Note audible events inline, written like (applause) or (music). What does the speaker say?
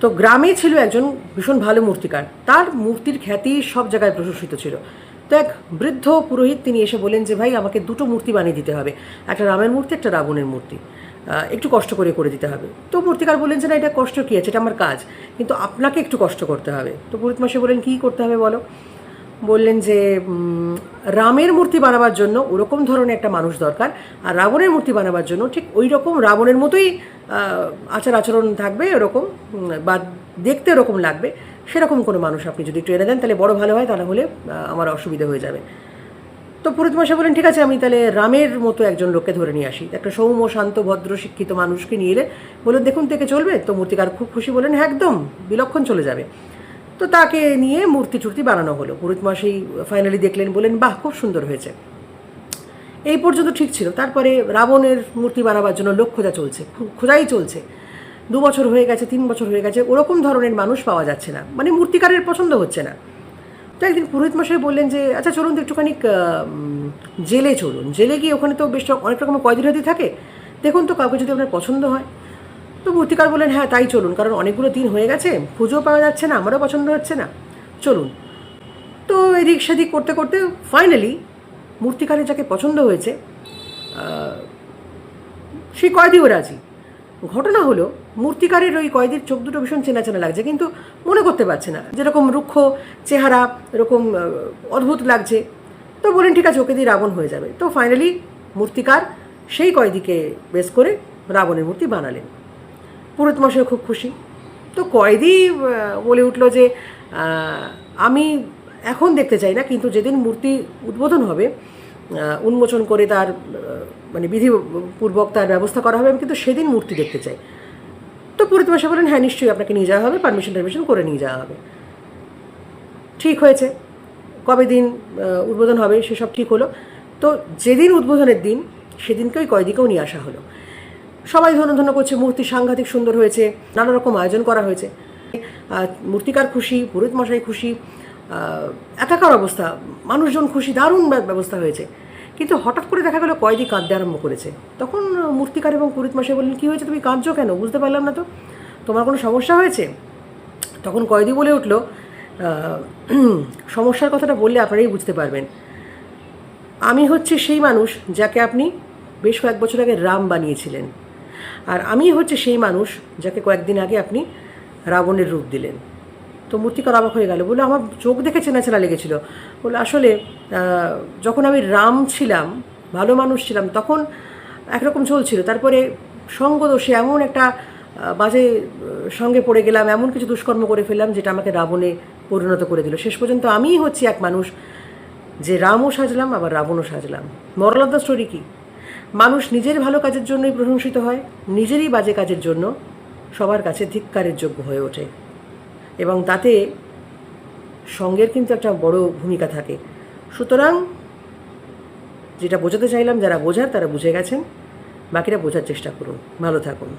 তো গ্রামে ছিল একজন ভীষণ ভালো মূর্তিকার। তার মূর্তির খ্যাতি সব জায়গায় প্রশংসিত ছিল। তো এক বৃদ্ধ পুরোহিত তিনি এসে বলেন যে, ভাই, আমাকে দুটো মূর্তি বানিয়ে দিতে হবে। একটা রামের মূর্তি, একটা রাবণের মূর্তি। একটু কষ্ট করে করে দিতে হবে। তো মূর্তিকার বলেন যে, না, এটা কষ্ট কী আছে? এটা আমার কাজ। কিন্তু আপনাকে একটু কষ্ট করতে হবে। তো পুরোহিত মাসে বলেন কী করতে হবে বলো? বললেন যে রামের মূর্তি বানাবার জন্য ওরকম ধরনের একটা মানুষ দরকার আর রাবণের মূর্তি বানাবার জন্য ঠিক ওই রকম রাবণের মতোই আচার আচরণ থাকবে ওরকম বা দেখতে ওরকম লাগবে সেরকম কোনো মানুষ আপনি যদি একটু এনে দেন তাহলে বড় ভালো হয় তা না হলে আহ, আমার অসুবিধা হয়ে যাবে। তো পুরোহিত মশাই বলেন ঠিক আছে আমি তাহলে রামের মতো একজন লোককে ধরে নিয়ে আসি। একটা সৌম্য শান্ত ভদ্র শিক্ষিত মানুষকে নিয়ে এলে বললেন দেখুন থেকে চলবে। তো মূর্তিকার খুব খুশি বলেন হ্যাঁ একদম বিলক্ষণ চলে যাবে। তো তাকে নিয়ে মূর্তি টুর্তি বানানো হলো। পুরোহিত মশাই ফাইনালি দেখলেন বলেন বাহ, খুব সুন্দর হয়েছে। এই পর্যন্ত ঠিক ছিল। তারপরে রাবণের মূর্তি বানাবার জন্য লোক খোঁজা চলছে, খোঁজাই চলছে। দু বছর হয়ে গেছে, তিন বছর হয়ে গেছে, ওরকম ধরনের মানুষ পাওয়া যাচ্ছে না। মানে মূর্তিকারের পছন্দ হচ্ছে না। তো একদিন পুরোহিত মশাই বললেন যে আচ্ছা চলুন তো একটুখানি জেলে চলুন। জেলে গিয়ে ওখানে তো বেশ অনেক রকমের কয়দি টয়দি থাকে। দেখুন তো, কাউকে যদি আপনার পছন্দ হয়। তো মূর্তিকার বললেন হ্যাঁ তাই চলুন, কারণ অনেকগুলো দিন হয়ে গেছে পুজো পাওয়া যাচ্ছে না, আমারও পছন্দ হচ্ছে না। চলুন। তো এদিক সেদিক করতে করতে ফাইনালি মূর্তিকারের যাকে পছন্দ হয়েছে সেই কয়েদিও রাজি। ঘটনা হলো মূর্তিকারের ওই কয়েদির চোখ দুটো ভীষণ চেনা চেনা লাগছে, কিন্তু মনে করতে পারছে না, যেরকম রুক্ষ চেহারা, এরকম অদ্ভুত লাগছে। তো বলেন, ঠিক আছে, ওকে দিয়ে রাবণ হয়ে যাবে। তো ফাইনালি মূর্তিকার সেই কয়েদিকে বেশ করে রাবণের মূর্তি বানালেন। পুরোহিত মশাই খুব খুশি। তো কয়েদি বলে উঠল যে আমি এখন দেখতে চাই না, কিন্তু যেদিন মূর্তি উদ্বোধন হবে উন্মোচন করে তার মানে বিধিপূর্বক তার ব্যবস্থা করা হবে, আমি কিন্তু সেদিন মূর্তি দেখতে চাই। তো পুরোহিত মশাই বলেন হ্যাঁ নিশ্চয়ই আপনাকে নিয়ে যাওয়া হবে পারমিশন টারমিশন করে নিয়ে যাওয়া হবে। ঠিক হয়েছে। কবে দিন উদ্বোধন হবে, সেসব ঠিক হলো। তো যেদিন উদ্বোধনের দিন, সেদিনকে ওই কয়েদিকেও নিয়ে আসা হলো। সবাই ধন্য ধন্য করছে, মূর্তি সাংঘাতিক সুন্দর হয়েছে, নানা রকম আয়োজন করা হয়েছে। মূর্তিকার খুশি, পুরোহিত মশাই খুশি একাকার অবস্থা, মানুষজন খুশি, দারুণ ব্যবস্থা হয়েছে। কিন্তু হঠাৎ করে দেখা গেলো কয়েদি কাঁদতে আরম্ভ করেছে। তখন মূর্তিকার এবং পুরোহিত মশাই বললেন, কী হয়েছে? তুমি কাঁদছো কেন? বুঝতে পারলাম না তো। তোমার কোনো সমস্যা হয়েছে? তখন কয়েদি বলে উঠল (clears throat) সমস্যার কথাটা বললে আপনারাই বুঝতে পারবেন। আমি হচ্ছে সেই মানুষ যাকে আপনি বেশ কয়েক বছর আগে রাম বানিয়েছিলেন। আর আমি হচ্ছে সেই মানুষ যাকে কয়েকদিন আগে আপনি রাবণের রূপ দিলেন। তো মূর্তিকার অবাক হয়ে গেল, বলে আমার চোখ দেখে চেনা চেনা লেগেছিল। বলে আসলে যখন আমি রাম ছিলাম, ভালো মানুষ ছিলাম, তখন একরকম চলছিল। তারপরে সঙ্গদোষে এমন একটা বাজে সঙ্গে পড়ে গেলাম, এমন কিছু দুষ্কর্ম করে ফেললাম, যেটা আমাকে রাবণে পরিণত করে দিল। শেষ পর্যন্ত আমিই হচ্ছি এক মানুষ যে রামও সাজলাম, আবার রাবণও সাজলাম। মরাল স্টোরি কি? মানুষ নিজের ভালো কাজের জন্যই প্রশংসিত হয়, নিজেরই বাজে কাজের জন্য সবার কাছে ধিক্কারের যোগ্য হয়ে ওঠে। এবং তাতে সঙ্গের কিন্তু একটা বড় ভূমিকা থাকে। সুতরাং যেটা বোঝাতে চাইলাম, যারা বোঝার তারা বুঝে গেছেন, বাকিরা বোঝার চেষ্টা করুন। ভালো থাকুন।